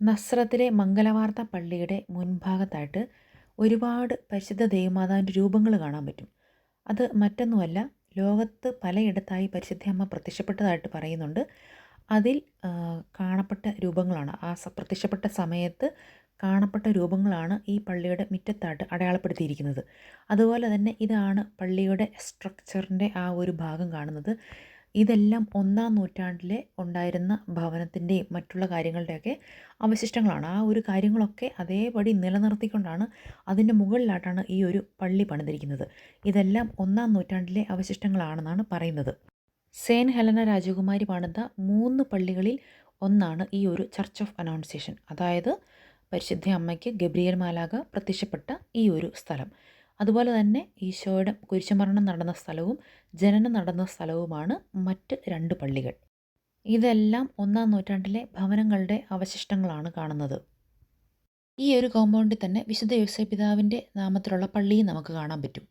നസ്രത്തിലെ മംഗലവാർത്ത പള്ളിയുടെ മുൻഭാഗത്തായിട്ട് ഒരുപാട് പരിശുദ്ധ ദേവമാതാവിന്റെ രൂപങ്ങൾ കാണാൻ പറ്റും. അത് മറ്റൊന്നുമല്ല ലോകത്ത് പലയിടത്തായി പരിശുദ്ധയമ്മ പ്രത്യക്ഷപ്പെട്ടതായിട്ട് പറയുന്നുണ്ട്. അതിൽ കാണപ്പെട്ട രൂപങ്ങളാണ്. ആ പ്രത്യക്ഷപ്പെട്ട സമയത്ത് കാണപ്പെട്ട രൂപങ്ങളാണ് ഈ പള്ളിയുടെ മുറ്റത്തായിട്ട് അടയാളപ്പെടുത്തിയിരിക്കുന്നത്. അതുപോലെ തന്നെ ഇതാണ് പള്ളിയുടെ സ്ട്രക്ചറിന്റെ ആ ഒരു ഭാഗം കാണുന്നത്. ഇതെല്ലാം ഒന്നാം നൂറ്റാണ്ടിലെ ഉണ്ടായിരുന്ന ഭവനത്തിന്റെയും മറ്റുള്ള കാര്യങ്ങളുടെയൊക്കെ അവശിഷ്ടങ്ങളാണ്. ആ ഒരു കാര്യങ്ങളൊക്കെ അതേപടി നിലനിർത്തിക്കൊണ്ടാണ് അതിന്റെ മുകളിലായിട്ടാണ് ഈ ഒരു പള്ളി പണിതിരിക്കുന്നത്. ഇതെല്ലാം ഒന്നാം നൂറ്റാണ്ടിലെ അവശിഷ്ടങ്ങളാണെന്നാണ് പറയുന്നത്. സേൻ ഹെലന രാജകുമാരി പണിത മൂന്ന് പള്ളികളിൽ ഒന്നാണ് ഈ ഒരു ചർച്ച് ഓഫ് അനൗൺസിയേഷൻ അതായത് പരിശുദ്ധ അമ്മയ്ക്ക് ഗബ്രിയൽ മാലാക പ്രത്യക്ഷപ്പെട്ട ഈ ഒരു സ്ഥലം. അതുപോലെ തന്നെ ഈശോയുടെ കുരിശുമരണം നടന്ന സ്ഥലവും ജനനം നടന്ന സ്ഥലവുമാണ് മറ്റ് രണ്ട് പള്ളികൾ. ഇതെല്ലാം ഒന്നാം നൂറ്റാണ്ടിലെ ഭവനങ്ങളുടെ അവശിഷ്ടങ്ങളാണ് കാണുന്നത്. ഈ ഒരു കോമ്പൗണ്ടിൽ തന്നെ വിശുദ്ധ യോസേ പിതാവിന്റെ നാമത്തിലുള്ള പള്ളിയും നമുക്ക് കാണാൻ പറ്റും.